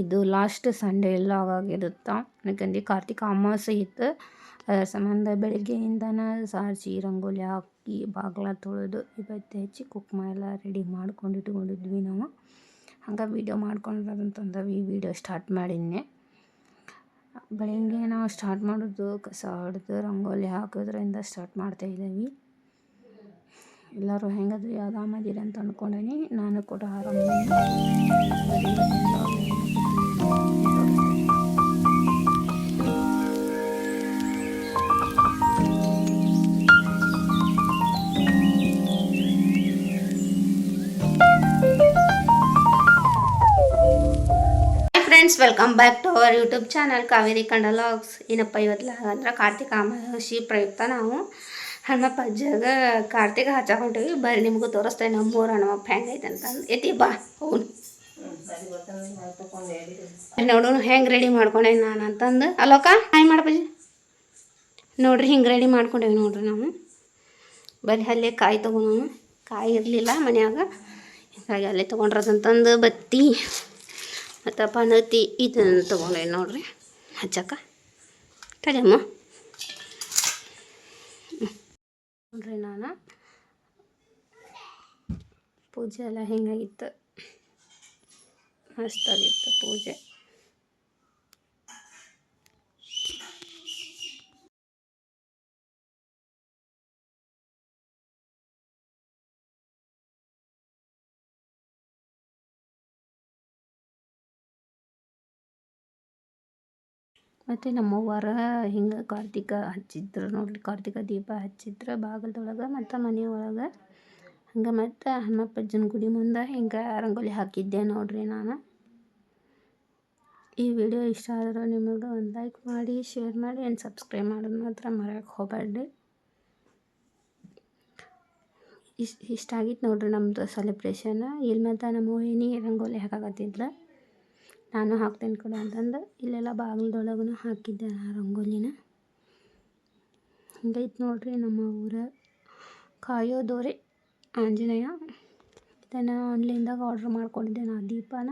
ಇದು last Sunday ಎಲ್ಲ ಆಗಿರುತ್ತೆ ಯಾಕಂದ್ರೆ ಕಾರ್ತಿಕ ಅಮಾವಾಸ್ಯೆ ಇತ್ತು. ಅದರ ಸಂಬಂಧ ಬೆಳಗ್ಗೆಯಿಂದನೇ ಸಾರಿಸಿ ರಂಗೋಲಿ ಹಾಕಿ ಬಾಗಿಲ ತೊಳೆದು ಇವತ್ತು ಹೆಚ್ಚಿ ಕುಕ್ಮ ಎಲ್ಲ ರೆಡಿ ಮಾಡ್ಕೊಂಡು ಇಟ್ಕೊಂಡಿದ್ವಿ ನಾವು. ಹಂಗೆ ವೀಡಿಯೋ ಮಾಡ್ಕೊಂಡ್ರಂತಂದು ಈ ವಿಡಿಯೋ ಸ್ಟಾರ್ಟ್ ಮಾಡಿದ್ನೆ. ಬೆಳಗ್ಗೆ ನಾವು ಸ್ಟಾರ್ಟ್ ಮಾಡೋದು ಕಸ ಹೊಡೆದು ರಂಗೋಲಿ ಹಾಕೋದ್ರಿಂದ ಸ್ಟಾರ್ಟ್ ಮಾಡ್ತಾ ಇದ್ದೀವಿ. ಎಲ್ಲರೂ ಹೆಂಗದ್ರಿ, ಆರಾಮದಿರಿ ಅಂತ ಅಂದ್ಕೊಂಡೀನಿ ನಾನು ಕೂಡ ಆರಾಮಿದ್ದೀನಿ welcome back to our YouTube channel Kaveri ಕಂಡಲಾಗ್ಸ್ ಏನಪ್ಪ ಇವತ್ತು ಅಂದ್ರೆ ಕಾರ್ತಿಕ ಅಮಾವಾಸಿ ಪ್ರಯುಕ್ತ ನಾವು. ಹನುಮಪ್ಪ ಅಜ್ಜಾಗ ಕಾರ್ತಿಕ ಹಚ್ಚಾಕೊಂಡೀವಿ ಬರ್ರಿ ನಿಮಗೂ ತೋರಿಸ್ತೇವೆ ನಮ್ಮೂರು ಹನುಮಪ್ಪ ಹೆಂಗೈತೆ ಅಂತ ಎತ್ತಿ ಬಾ ಹೌದು ನೋಡೋಣ ಹೆಂಗೆ ರೆಡಿ ಮಾಡ್ಕೊಂಡೆ ನಾನು ಅಂತಂದು. ಅಲೋಕ ಹಾಯ್ ಮಾಡಪ್ಪಾಜಿ ನೋಡ್ರಿ ಹಿಂಗೆ ರೆಡಿ ಮಾಡ್ಕೊಂಡೇವಿ ನೋಡ್ರಿ ನಾವು. ಬರೀ ಅಲ್ಲೇ ಕಾಯಿ ತೊಗೊಂಡು ಕಾಯಿ ಇರಲಿಲ್ಲ ಮನ್ಯಾಗ. ಹಿಂಗಾಗಿ ಅಲ್ಲೇ ತೊಗೊಂಡ್ರದಂತಂದು ಬತ್ತಿ. ಮತ್ತು ಪಣತಿ ಇದನ್ನು ತೊಗೊಂಡೆ ನೋಡ್ರಿ. ಹಚ್ಚಕ್ಕ. ತಡೆಯಮ್ಮ ನೋಡ್ರಿ ನಾನು. ಪೂಜೆ ಎಲ್ಲ ಹೆಂಗಾಗಿತ್ತು? ಮಸ್ತಾಗಿತ್ತು ಪೂಜೆ. ಮತ್ತು ನಮ್ಮವ್ವಾರ ಹಿಂಗೆ ಕಾರ್ತಿಕ ಹಚ್ಚಿದ್ರು ನೋಡಿರಿ. ಕಾರ್ತಿಕ ದೀಪ ಹಚ್ಚಿದ್ರು ಬಾಗಲ್ದೊಳಗೆ ಮತ್ತು ಮನೆ ಒಳಗೆ ಹಂಗೆ ಮತ್ತು ಹನುಮಪ್ಪಜ್ಜನ ಗುಡಿ ಮುಂದೆ ಹಿಂಗೆ ರಂಗೋಲಿ ಹಾಕಿದ್ದೆ ನೋಡಿರಿ ನಾನು. ಈ ವಿಡಿಯೋ ಇಷ್ಟ ಆದರೆ ನಿಮಗೆ ಒಂದು ಲೈಕ್ ಮಾಡಿ ಶೇರ್ ಮಾಡಿ ಆ್ಯಂಡ್ ಸಬ್ಸ್ಕ್ರೈಬ್ ಮಾಡೋದು ಮಾತ್ರ ಮರೆಯಕ್ಕೆ ಹೋಗಬೇಡ್ರಿ ಇಷ್ಟ ಇಷ್ಟ ಆಗಿತ್ತು ನೋಡ್ರಿ ನಮ್ಮದು ಸೆಲೆಬ್ರೇಷನ್ ಇಲ್ಲಿ ಮತ್ತು ನಮ್ಮ ರಂಗೋಲಿ ಹಾಕಾಕತ್ತಿದ್ಲು. ನಾನು ಹಾಕ್ತೇನೆ ಕಡೆ ಅಂತಂದು ಇಲ್ಲೆಲ್ಲ ಬಾಗಿಲ್ದೊಳಗೂ ಹಾಕಿದ್ದೆ ಆ ರಂಗೋಲಿನ. ಹಿಂಗೈತೆ ನೋಡ್ರಿ ನಮ್ಮ ಊರ ಕಾಯೋದೋರೆ ಆಂಜನೇಯ. ಇದನ್ನು ಆನ್ಲೈನ್ದಾಗ ಆರ್ಡ್ರ್ ಮಾಡ್ಕೊಂಡಿದ್ದೆ ನಾ ದೀಪನ.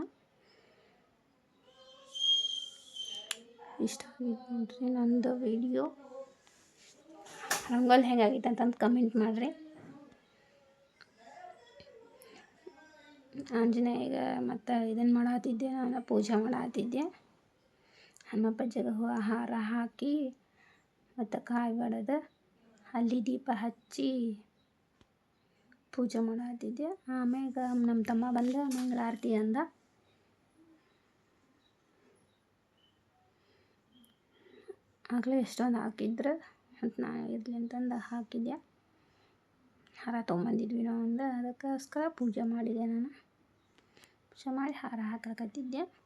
ಇಷ್ಟ ಆಗಿತ್ತು ನೋಡ್ರಿ ನಂದು ವಿಡಿಯೋ. ರಂಗೋಲಿ ಹೆಂಗಾಗಿತ್ತು ಅಂತಂದು ಕಮೆಂಟ್ ಮಾಡಿರಿ. ಆಂಜನೇಯಗ ಮತ್ತು ಇದನ್ನು ಮಾಡತ್ತಿದ್ದೆ ನಾನು ಪೂಜೆ ಮಾಡತ್ತಿದ್ದೆ ಜಗ ಹೂವು ಹಾರ ಹಾಕಿ ಮತ್ತು ಕಾಯಿ ಬಡದು ಅಲ್ಲಿ ದೀಪ ಹಚ್ಚಿ ಪೂಜೆ ಮಾಡತ್ತಿದ್ದೆ ಆಮ್ಯಾಗ ನಮ್ಮ ತಮ್ಮ ಬಂದ ಮಂಗಳಾರತಿ ಅಂದ. ಆಗಲೇ ಎಷ್ಟೊಂದು ಹಾಕಿದ್ರು ಮತ್ತು ನಾ ಇರಲಿ ಅಂತಂದು ಹಾಕಿದ್ದೆ ಹಾರ ತೊಗೊಂಬಂದಿದ್ವಿ ನಾವು ಒಂದು ಅದಕ್ಕೋಸ್ಕರ ಪೂಜೆ ಮಾಡಿದೆ ನಾನು. ಪೂಜೆ ಮಾಡಿ ಹಾರ ಹಾಕಾಕತ್ತಿದ್ದೆ.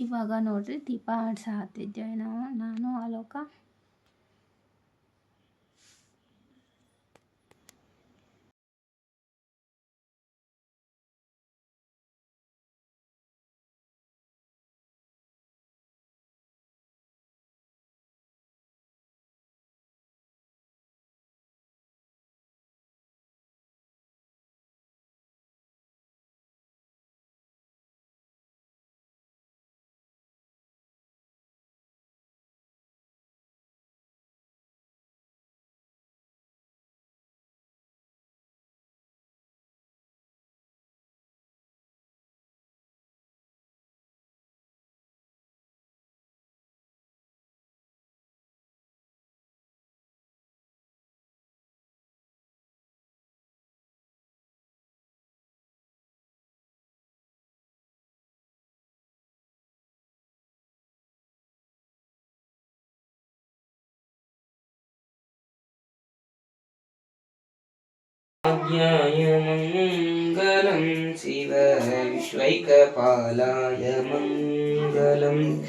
ಇವಾಗ ನೋಡ್ರಿ ದೀಪ ಆಡ್ಸ ಹತ್ತಿದ್ದೇವೆ ನಾವು ನಾನು ಅಲೋಕ ज्ञाय मङ्गलं शिव विश्वैकपालाय मङ्गलं।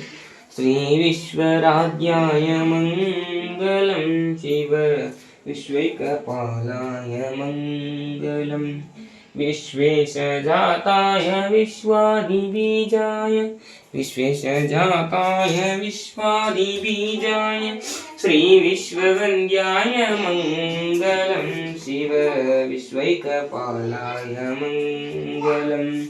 श्रीविश्वराध्याय मङ्गलं शिव विश्वैकपालाय मङ्गलम् विश्वेशजाताय विश्वादिबीजाय विश्वेशजाताय विश्वादिबीजाय, श्रीविश्ववन्द्याय मङ्गलं। शिवविश्वैकपालाय मङ्गलं।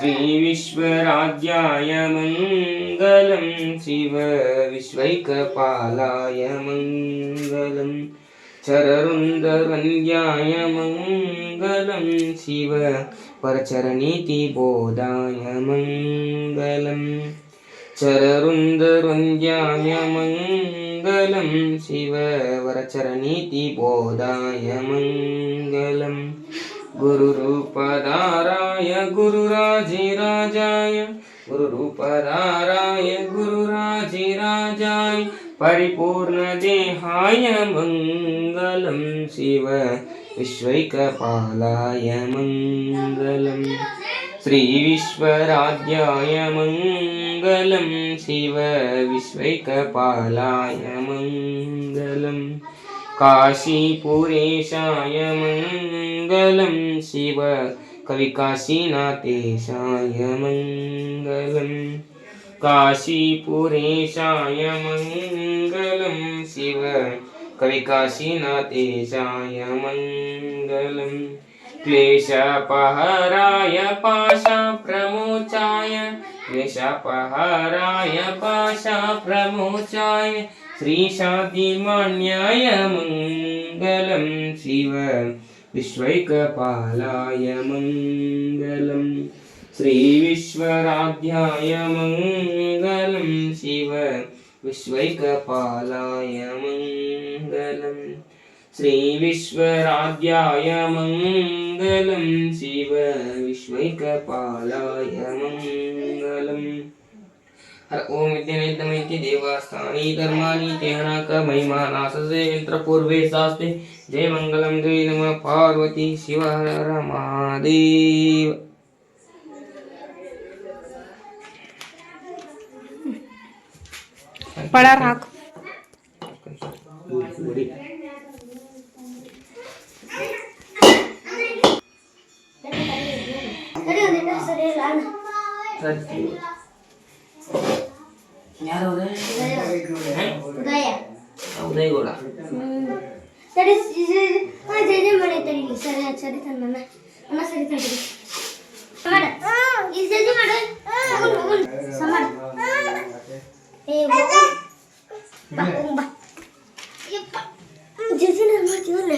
श्रीविश्वराज्ञाय मङ्गलं। शिवविश्वैकपालाय मङ्गलं। चररुन्धर्व्याय मङ्गलं। शिवपरचरनीतिबोधाय मङ्गलं। चररुन्धर्व्याय मङ्गलम् चररुन्दरुन्द्याय मङ्गलं शिव वरचरनीतिबोधाय मङ्गलम् गुरुरूपधाराय गुरुराजिराजाय गुरुरूपधाराय गुरुराजिराजाय परिपूर्णदेहाय मङ्गलं शिव विश्वैकपालाय मङ्गलम् श्रीविश्वराध्याय मङ्गलं शिव विश्वैकपालाय मङ्गलम् काशीपुरेशाय मङ्गलं शिव कविकाशीनाथेशाय मङ्गलम्। काशीपुरेशाय मङ्गलं शिव कविकाशीनाथेशाय मङ्गलम्। क्लेशपहराय पाशप्रमोचाय क्लेशपहराय पाशप्रमोचाय श्रीशान्तिमान्याय मङ्गलं शिव विश्वैकपालाय मङ्गलम् श्रीविश्वराध्याय मङ्गलं शिव विश्वैकपालाय मङ्गलम् श्रीविश्वराध्याय मङ्गलं शिव विश्वैकपालाय मङ्गलम् हर ओम विद्यानित्यमैति देवास्थानी धर्माणि तेहनाक महिमा नाससे यन्त्रपूर्वे शास्ते। जय मङ्गलं जय नमः पार्वती शिव हर महादेव। पळार हाक ಯಾರು ಉದಯ ಉದಯಗೌಡ ತಡಿ ಜಯ ಮಾಡಿ ತಡಿ ಸರಿ ಸರಿ ತಂದ ಅಮ್ಮ ಸರಿ ತಡಿ ಮಾಡ ಇದು ಜಲ್ದಿ ಮಾಡು ಸಮಾಡ ಏ ಬಾ ಬಾ ಬಾ ಯಪ್ಪ ಜಲ್ದಿ ನಾನು ಮಾಡ್ತೀವಲ್ಲ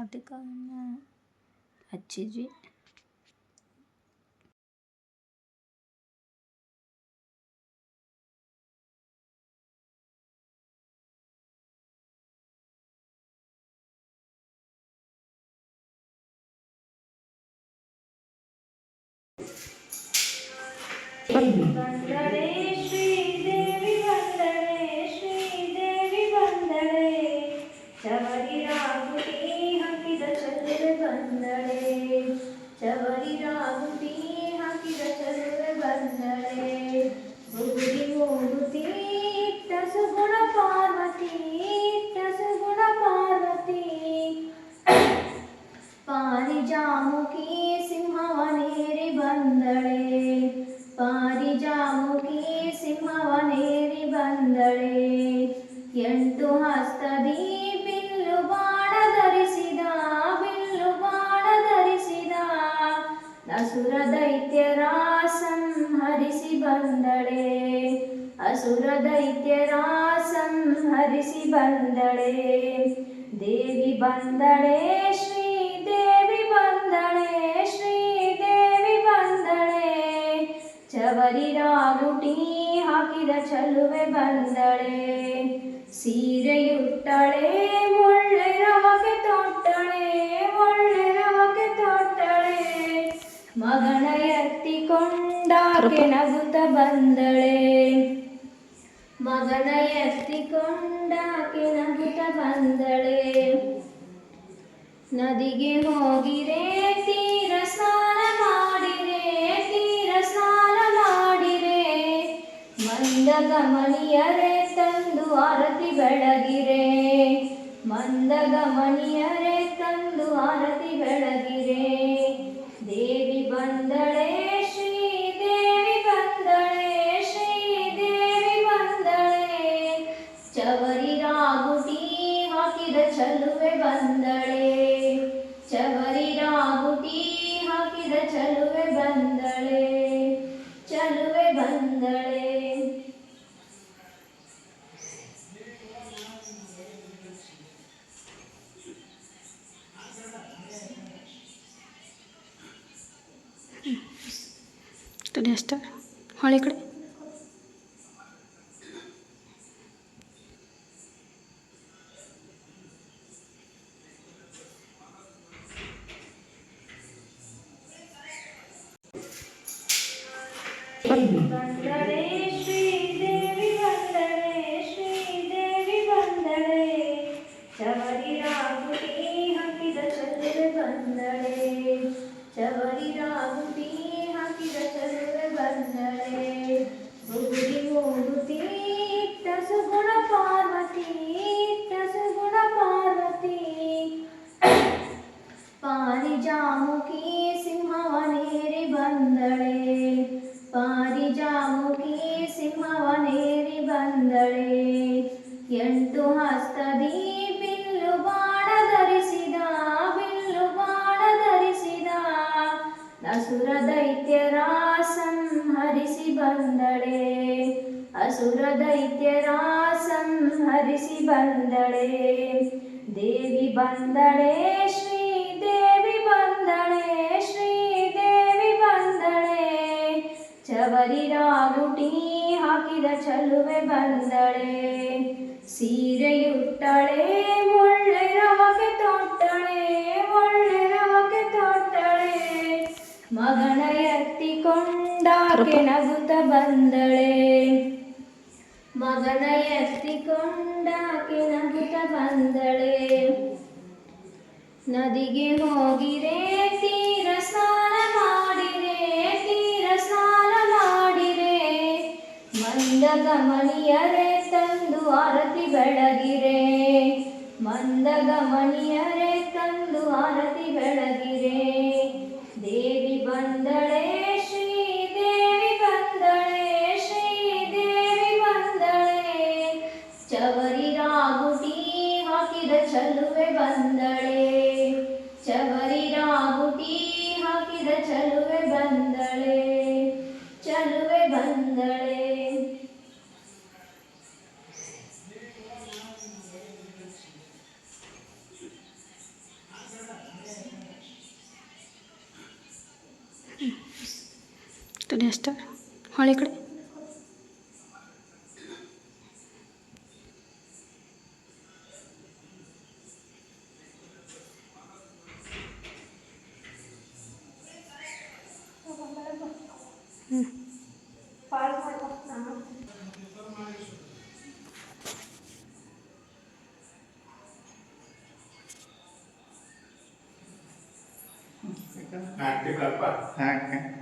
அதுக்கான அச்சிஜி ಚವರಿನಾಗುಟಿ ಹಾಕಿದ ಚಲುವೆ ಬಂದಳೆ. ಸೀರೆಯುಟ್ಟಳೆ ಒಳ್ಳೆ ರವಕೆ ತೊಟ್ಟಳೆ ಒಳ್ಳೆ ರವಕೆ ತೊಟ್ಟಳೆ. ಮಗನ ಎತ್ತಿಕೊಂಡಾಕೆ ನಗುತ್ತ ಬಂದಳೆ. ಮಗನ ಎತ್ತಿಕೊಂಡಾಕೆ ನಗುತ್ತ ಬಂದಳೆ. ನದಿಗೆ ಹೋಗಿರೇ ತೀರಸಾ ಮಂದಗ ಮಣಿಯರೆ ತಂದು ಆರತಿ ಬೆಳಗಿರೆ. ಮಂದಗ ಮಣಿಯರೆ ತಂದು ಮಗನ ಎತ್ತಿಕೊಂಡಾಕೆ ನಗುತ್ತ ಬಂದಳೆ. ಮಗನ ಎತ್ತಿಕೊಂಡಾಕೆ ನಗುತ್ತ ಬಂದಳೆ. ನದಿಗೆ ಹೋಗಿರೆ ತೀರ ಸ್ನಾನ ಮಾಡಿರೆ ತೀರ ಸ್ನಾನ ಮಾಡಿರೆ. ಮಂದ ಗಮನಿಯರೆ ತಂದು ಆರತಿ ಬೆಳಗಿರೆ. ಮಂದ ಗಮನಿಯರೆ ತಂದು ಆರತಿ ಬೆಳಗಿರೆ. वन्दे श्रीदे वन्दे श्रीदे वन्दे। चवरि मा चलु बन्दे हाँ, अलीकडे हाँ ठीक है।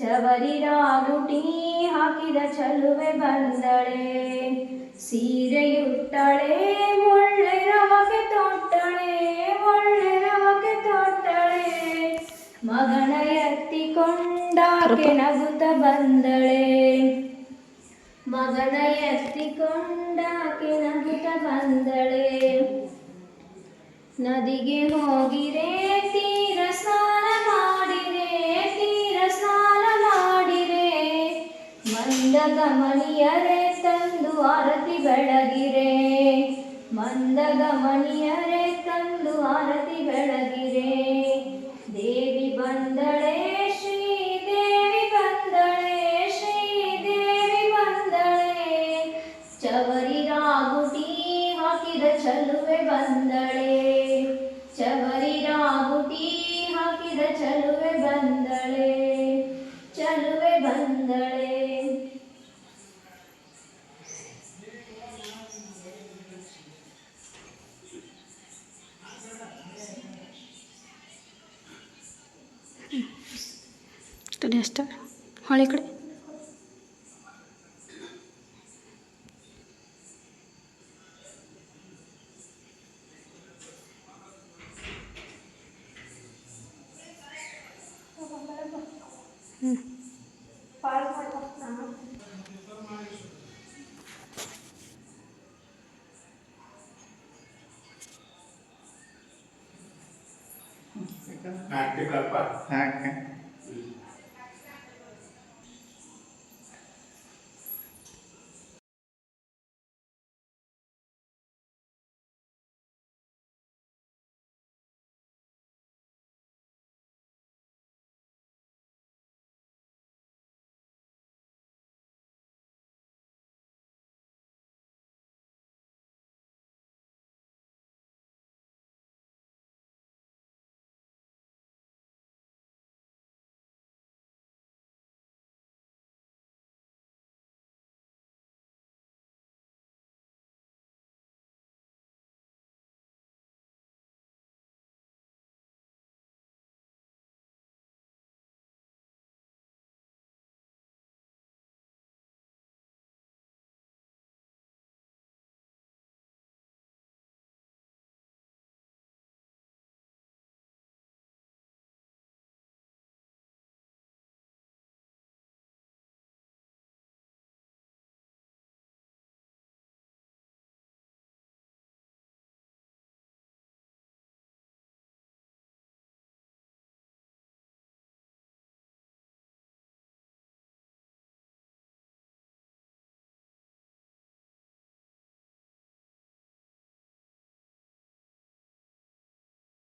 ಚವರಿ ರಾಗುಟಿ ಹಾಕಿದ ಚಲುವೆ ಬಂದಳೆ. ಸೀರೆಯುಟ್ಟಳೆ ಒಳ್ಳೆ ರವಕೆ ತೊಟ್ಟಳೆ ಒಳ್ಳೆ ರವಕೆ ತೊಟ್ಟಳೆ. ಮಗನ ಎತ್ತಿಕೊಂಡಾಕೆ ನಗುತ್ತ ಬಂದಳೆ. ಮಗನ ಎತ್ತಿಕೊಂಡಾಕೆ ನಗುತ್ತ ಬಂದಳೆ. ನದಿಗೆ ಹೋಗಿರೆ ಮಂದ ಗಮನಿಯರೆ ತಂದು ಆರತಿ ಬೆಳಗಿರೆ. ಮಂದ ಗಮನಿಯರೆ ತಂದು ಆರತಿ 啊，对吧？啊，对。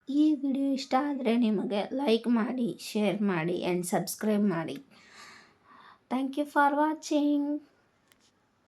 ಈ ವಿಡಿಯೋ ಇಷ್ಟ ಆದರೆ ನಿಮಗೆ ಲೈಕ್ ಮಾಡಿ ಶೇರ್ ಮಾಡಿ ಆ್ಯಂಡ್ ಸಬ್ಸ್ಕ್ರೈಬ್ ಮಾಡಿ. Thank you for watching